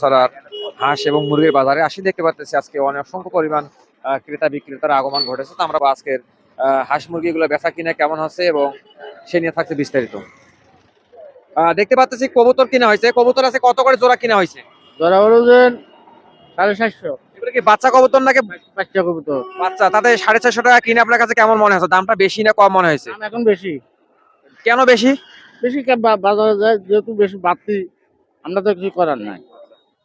ছড়ার হাঁস এবং মুরগির বাজারে। আসি দেখতে পাচ্ছি আজকে অনেক অসংখ্য পরিমাণ ক্রেতা বিক্রেতার আগমন ঘটেছে। তো আমরা আজকের হাঁস মুরগিগুলো বেচা কিনা কেমন হচ্ছে এবং সে নিয়ে থাকছে বিস্তারিত। দেখতে পাচ্ছি কবুতর কিনা হয়েছে। কবুতর আছে কত করে জোড়া কিনা হয়েছে? ধরা হলো যে সাড়ে সাতশো। এগুলো কি বাচ্চা কবুতর নাকি বাচ্চা কবুতর। বাচ্চা? তাতে সাড়ে চারশো টাকা কিনে আপনার কাছে কেমন মনে হচ্ছে? দামটা বেশি না কম মনে হয়েছে? এখন বেশি। কেন বেশি? বেশি বাজারে যায় যেহেতু বেশি বাড়তি আমরা তো কিছু করার নাই।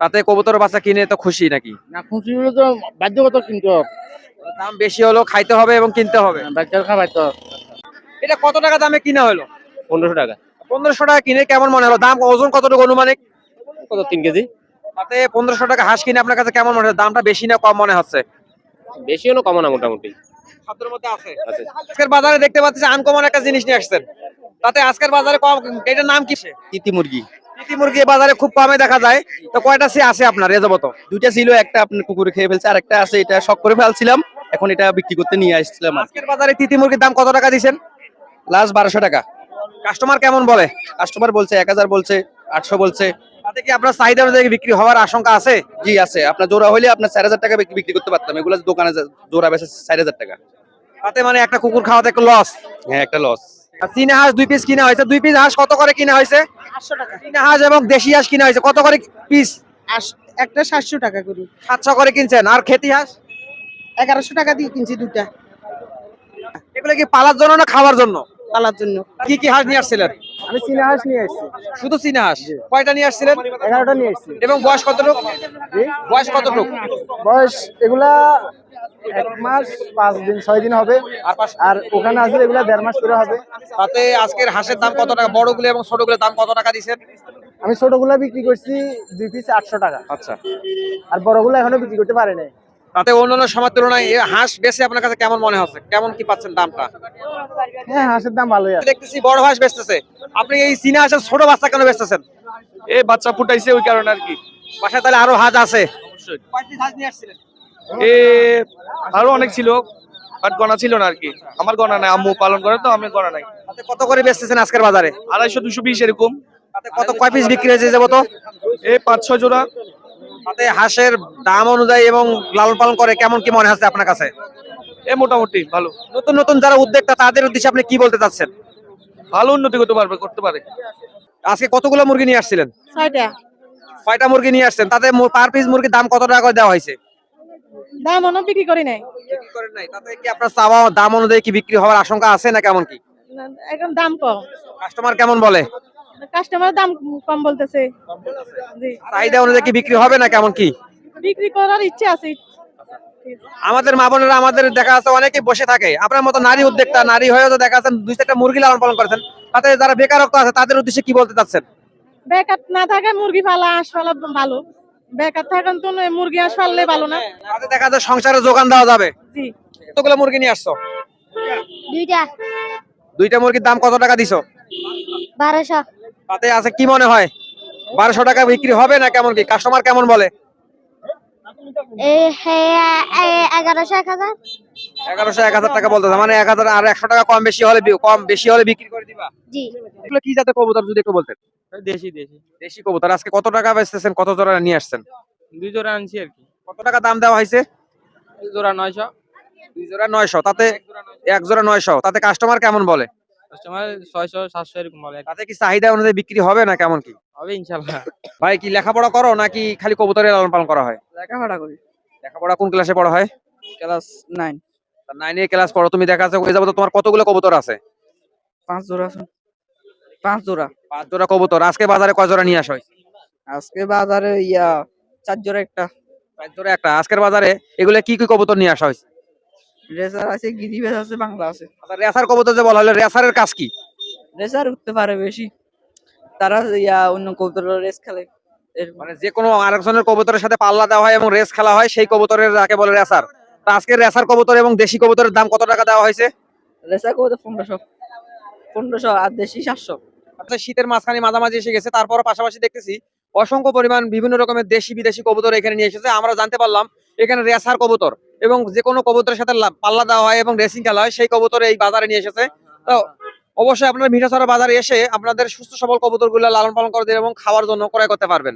তাতে কবুতর বাচ্চা কিনে তো খুশি নাকি? না খুশি হলে তো বাধ্যগত কিনতে হবে। দাম বেশি হলেও খাইতে হবে এবং কিনতে হবে। বাচ্চার খাবার তো এটা কত টাকা দামে কিনা হলো? পনেরোশো টাকা। পনেরোশো টাকা কিনে কেমন মনে হলো? দাম ওজন কতটুকু অনুমানিক কত তিন কেজি। তাতে পনেরোশো টাকা হাঁস কিনে আপনার কাছে কেমন মনে হচ্ছে দামটা বেশি না কম মনে হচ্ছে? বেশি হলো কমো না মোটামুটি। আজকের বাজারে দেখতে পাচ্ছি আনকমন একটা জিনিস নিয়ে আসছেন। তাতে আজকের বাজারে কম এটার নাম কি? তিতি মুরগি। প্রীতি মুরগি বাজারে খুব কমে দেখা যায়। তো কয়টা সে আছে আপনার এযাবত দুইটা ছিল একটা আপনার কুকুরে খেয়ে ফেলছে আর একটা আছে এটা শখ করে ফেলছিলাম এখন এটা বিক্রি করতে নিয়ে আসছিলাম আজকের বাজারে তিতি মুরগির দাম কত টাকা দিচ্ছেন লাস্ট বারোশো টাকা। কাস্টমার কেমন বলে? কাস্টমার বলছে এক হাজার বলছে আটশো বলছে। তাতে কি আপনার চাহিদা অনুযায়ী বিক্রি হওয়ার আশঙ্কা আছে? জি আছে। আপনার জোড়া হইলে আপনার চার হাজার টাকা বিক্রি করতে পারতাম। এগুলো দোকানে জোড়া বেছে চার হাজার টাকা। তাতে মানে একটা কুকুর খাওয়াতে একটা লস হ্যাঁ একটা লস আর চীনা হাঁস দুই পিস কিনা হয়েছে। দুই পিস হাঁস কত করে কিনা হয়েছে? আটশো টাকা। চীনা হাঁস এবং দেশি হাঁস কিনা হয়েছে কত করে পিস একটা সাতশো টাকা করে। সাতশো করে কিনছেন আর খেতি হাঁস? এগারোশো টাকা দিয়ে কিনছি দুটা। এগুলো কি পালার জন্য না খাওয়ার জন্য? পালার জন্য। কি কি হাঁস নিয়ে আসছিলেন? আমি চীনা হাঁস নিয়ে আসছি। শুধু চীনা হাঁস? কয়টা নিয়ে আসছিলেন? এগারোটা নিয়ে আসছি। এবং বয়স কতটুক? বয়স কতটুক? বয়স এগুলা এক মাস পাঁচ দিন ছয় দিন হবে। আর ওখানে আসলে এগুলা দেড় মাস করে হবে। তাতে আজকের হাঁসের দাম কত টাকা? বড়গুলো এবং ছোটগুলোর দাম কত টাকা দিচ্ছেন? আমি ছোটগুলা বিক্রি করছি দুই পিস আটশো টাকা। আচ্ছা। আর বড় বড়গুলো এখনও বিক্রি করতে পারে নাই। তাতে অন্যান্য সময়ের তুলনায় এই হাঁস বেশি আপনার কাছে কেমন মনে হচ্ছে? কেমন কি পাচ্ছেন দামটা? হ্যাঁ হাঁসের দাম ভালোই আছে। দেখতেছি বড় হাঁস বেচতেছে। আপনি এই চীনা হাঁসের ছোট বাচ্চা কেন বেচতেছেন? এই বাচ্চা ফুটাইছে ওই কারণে আর কি। বাসায় তাহলে আরও হাঁস আছে। কয়টি হাঁস নিয়ে আসছিলেন? এ আরও অনেক ছিল বাট গণা ছিল না আর কি। আমার গণা নাই আম্মু পালন করে তো আমি গণা নাই। কত করে বেচতেছেন আজকের বাজারে? আড়াইশো দুশো বিশ এরকম। কত কয় পিস বিক্রি হয়েছে যাব তো এই পাঁচ ছয় জোড়া। তাতে হাঁসের দাম অনুযায়ী এবং লালন পালন করে কেমন কি মনে হচ্ছে আপনার কাছে? এ মোটামুটি ভালো। নতুন নতুন যারা উদ্যোক্তা তাদের উদ্দেশ্যে আপনি কি বলতে চাচ্ছেন? ভালো উন্নতি করতে পারবে করতে পারে। আজকে কতগুলো মুরগি নিয়ে আসছিলেন? ছয়টা। কয়টা মুরগি নিয়ে আসছেন। তাতে পার পিস মুরগির দাম কত টাকা করে দেওয়া হয়েছে? দাম অন্য বিক্রি করি নাই। বিক্রি করেন নাই। তাতে কি আপনার চাওয়া দাম অনুযায়ী কি বিক্রি হওয়ার আশঙ্কা আছে না কেমন কি? এখন দাম কম। কাস্টমার কেমন বলে? কাস্টমার দাম কম বলতেছে। চাহিদা অনুযায়ী কি বিক্রি হবে না কেমন কি? বিক্রি করার ইচ্ছে আছে। আমাদের মা বোনেরা আমাদের দেখা যাচ্ছে অনেকে বসে থাকে। আপনার মতো নারী উদ্যোক্তা নারী হয়েও তো দেখা যাচ্ছে দুই চারটা মুরগি লালন পালন করেছেন। তাতে যারা বেকারত্ব আছে তাদের উদ্দেশ্যে কি বলতে চাচ্ছেন? বেকার না থাকে মুরগি পালা হাঁস পালা ভালো। বেকার থাকেন তো মুরগি হাঁস পাললে ভালো না। তাতে দেখা যায় সংসারে যোগান দেওয়া যাবে। জি। কতগুলো মুরগি নিয়ে আসছো? দুইটা। দুইটা মুরগির দাম কত টাকা দিছো? বারোশো। তাতে আছে কি মনে হয়? বারোশো টাকা বিক্রি হবে না কেমন কি? কাস্টমার কেমন বলে? এগারোশো এক হাজার। টাকা মানে এক হাজার আর একশো টাকা কম বেশি হলে কম বেশি হলে বিক্রি করে দিবা। এগুলো কি জাতের কবুতর যদি একটু বলতেন? দেশি দেশি। দেশি কবুতর আজকে কত টাকা বেচতেছেন কত জোড়া নিয়ে আসছেন? দুই জোড়া আনছি আর কি। কত টাকা দাম দেওয়া হয়েছে? জোড়া নয়শো। দুই জোড়া নয়শো তাতে এক জোড়া নয়শো তাতে কাস্টমার কেমন বলে? কাস্টমার ছয়শো সাতশো এরকম বলে তাতে কি চাহিদা অনুযায়ী বিক্রি হবে না কেমন কি? হবে ইনশাল্লাহ। ভাই কি লেখাপড়া করো নাকি খালি কবুতরের লালন পালন করা হয়? লেখাপড়া করি। লেখাপড়া কোন ক্লাসে পড়া হয়? ক্লাস নাইন নাইনে ক্লাস পড়ো তুমি দেখা যাচ্ছে ওই যাব তোমার কতগুলো কবুতর আছে? পাঁচ জোড়া আছে। পাঁচ জোড়া। পাঁচ জোড়া কবুতর আজকে বাজারে কয় জোড়া নিয়ে আসা? হয়েছে আজকে বাজারে ইয়া চার জোড়া একটা। পাঁচ জোড়া একটা। আজকের বাজারে এগুলো কি কি কবুতর নিয়ে আসা হয়েছে? রেসার আছে গিরিবেজ আছে বাংলা আছে। আচ্ছা, রেসার কবুতর যে বলা হলো রেসারের কাজ কি? রেসার উঠতে পারে বেশি। তারা ইয়া অন্য কবুতর রেস খেলে। মানে যে কোনো আরেকজনের কবুতরের সাথে পাল্লা দেওয়া হয় এবং রেস খেলা হয় সেই কবুতরের যাকে বলে রেসার। তা আজকের রেসার কবুতর এবং দেশি কবুতরের দাম কত টাকা দেওয়া হয়েছে? রেসার কবুতর পনেরোশো। পনেরোশো আর দেশি সাতশো। আচ্ছা শীতের মাঝখানে মাঝামাঝি এসে গেছে তারপর পাশাপাশি দেখতেছি অসংখ্য পরিমাণ বিভিন্ন রকমের দেশি বিদেশি কবুতর এখানে নিয়ে এসেছে। আমরা জানতে পারলাম এখানে রেসার কবুতর এবং যে কোনো কবুতরের সাথে পাল্লা দেওয়া হয় এবং রেসিং খেলা হয়, সেই কবুতর এই বাজারে নিয়ে এসেছে। তো অবশ্যই আপনারা মিঠাছড়া বাজারে এসে আপনাদের সুস্থ সবল কবুতরগুলো লালন পালন করে দিন এবং খাওয়ার জন্য ক্রয় করতে পারবেন।